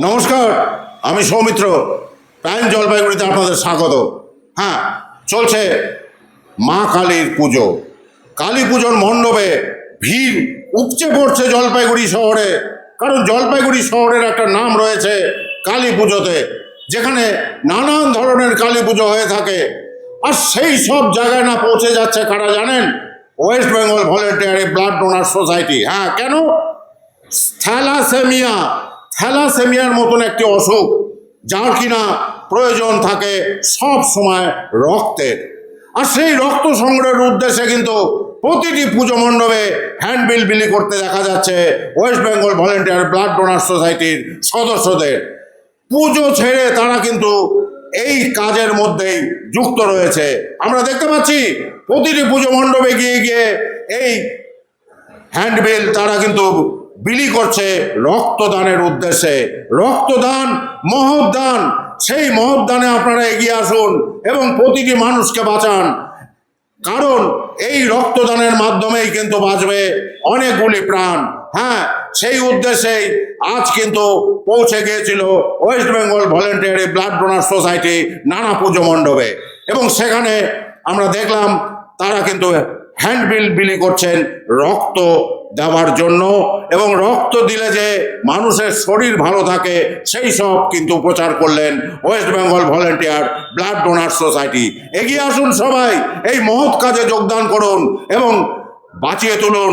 নমস্কার, আমি সৌমিত্র। প্যান জলপাইগুড়িতে আপনাদের স্বাগত। হ্যাঁ চলছে মা কালীর পুজো। কালী পুজোর মণ্ডপে ভিড় উপচে পড়ছে জলপাইগুড়ি শহরে। কারণ জলপাইগুড়ি শহরের একটা নাম রয়েছে কালী পুজোতে, যেখানে নানান ধরনের কালী পুজো হয়ে থাকে। আর সেই সব জায়গায় না পৌঁছে যাচ্ছে কারা জানেন? West Bengal voluntary blood donor society. হ্যাঁ কেন? থ্যালাসেমিয়া। থ্যালাসেমিয়ার মতন একটি অসুখ, যার কিনা প্রয়োজন থাকে সব সময় রক্তের। আর সেই রক্ত সংগ্রহের উদ্দেশ্যে কিন্তু প্রতিটি পুজো মণ্ডপে হ্যান্ডবিল বিলি করতে দেখা যাচ্ছে West Bengal volunteer blood donor সোসাইটির সদস্যদের। পুজো ছেড়ে তারা কিন্তু এই কাজের মধ্যেই যুক্ত রয়েছে। আমরা দেখতে পাচ্ছি প্রতিটি পুজো মণ্ডপে গিয়ে গিয়ে এই হ্যান্ডবিল তারা কিন্তু বিলি করছে রক্তদানের উদ্দেশ্যে। রক্তদান মহদান সেই মহদানে আপনারা এগিয়ে আসুন এবং প্রতিটি মানুষকে বাঁচান। কারণ এই রক্তদানের মাধ্যমেই কিন্তু বাঁচবে অনেকগুলি প্রাণ। হ্যাঁ সেই উদ্দেশ্যেই আজ কিন্তু পৌঁছে গিয়েছিল West Bengal voluntary blood donor society নানা পুজো মণ্ডপে। এবং সেখানে আমরা দেখলাম তারা কিন্তু হ্যান্ডবিল বিলি করছেন রক্ত দেওয়ার জন্য এবং রক্ত দিলে যে মানুষের শরীর ভালো থাকে, সেই সব কিন্তু প্রচার করলেন West Bengal volunteer blood donor society এগিয়ে আসুন সবাই, এই মহৎ কাজে যোগদান করুন এবং বাঁচিয়ে তুলুন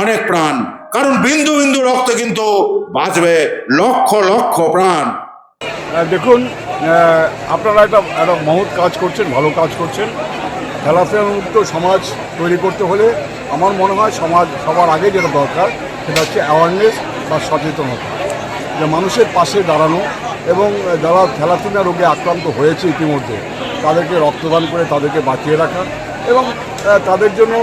অনেক প্রাণ। কারণ বিন্দু বিন্দু রক্ত কিন্তু বাঁচবে লক্ষ লক্ষ প্রাণ। দেখুন আপনারা একটা একটা মহৎ কাজ করছেন, ভালো কাজ করছেন। খেলাফের মুক্ত সমাজ তৈরি করতে হলে আমার মনে হয় সমাজ সবার আগে যেটা দরকার সেটা হচ্ছে অ্যাওয়ারনেস বা সচেতনতা। যে মানুষের পাশে দাঁড়ানো এবং যারা থ্যালাসেমিয়া রোগে আক্রান্ত হয়েছে ইতিমধ্যে, তাদেরকে রক্তদান করে তাদেরকে বাঁচিয়ে রাখা এবং তাদের জন্য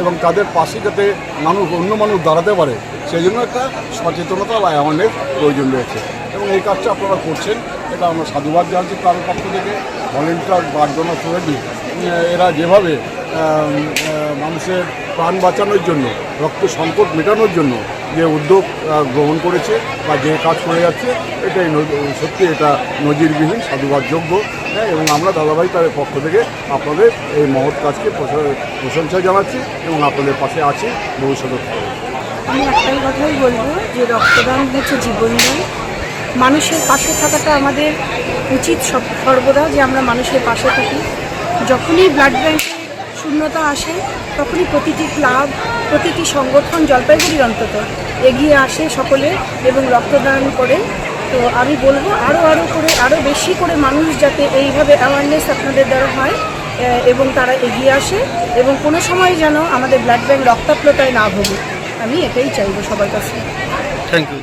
এবং তাদের পাশে যাতে মানুষ, অন্য মানুষ দাঁড়াতে পারে, সেই জন্য একটা সচেতনতা বা অ্যাওয়ারনেস প্রয়োজন রয়েছে। এবং এই কাজটা আপনারা করছেন, এটা আমরা সাধুবাদ জানাচ্ছি তাদের পক্ষ থেকে। ভলেন্টিয়ার বা ডোনার সোসাইটি এরা যেভাবে মানুষের প্রাণ বাঁচানোর জন্য, রক্ত সংকট মেটানোর জন্য যে উদ্যোগ গ্রহণ করেছে বা যে কাজ করে যাচ্ছে, এটাই সত্যি এটা নজিরবিহীন, সাধুবাদযোগ্য হ্যাঁ এবং আমরা দাদাভাই তাদের পক্ষ থেকে আপনাদের এই মহৎ কাজকে প্রশা- প্রশংসা জানাচ্ছি এবং আপনাদের পাশে আছি ভবিষ্যতে। আমি একটাই কথাই বলব যে রক্তদান হচ্ছে জীবনদান মানুষের পাশে থাকাটা আমাদের উচিত সব সর্বদা যে আমরা মানুষের পাশে থাকি। যখনই ব্লাড ব্যাংক শূন্যতা আসে, তখনই প্রতিটি ক্লাব প্রতিটি সংগঠন জলপাইগুড়ির অন্তত এগিয়ে আসে সকলে এবং রক্তদান করে। তো আমি বলব আরও আরও করে আরও বেশি করে মানুষ যাতে এইভাবে অ্যাওয়ারনেস আপনাদের দ্বারা হয় এবং তারা এগিয়ে আসে এবং কোনো সময় যেন আমাদের ব্লাড ব্যাংক রক্তাপ্লতায় না ভোগে। আমি এটাই চাইব সবার কাছে। Thank you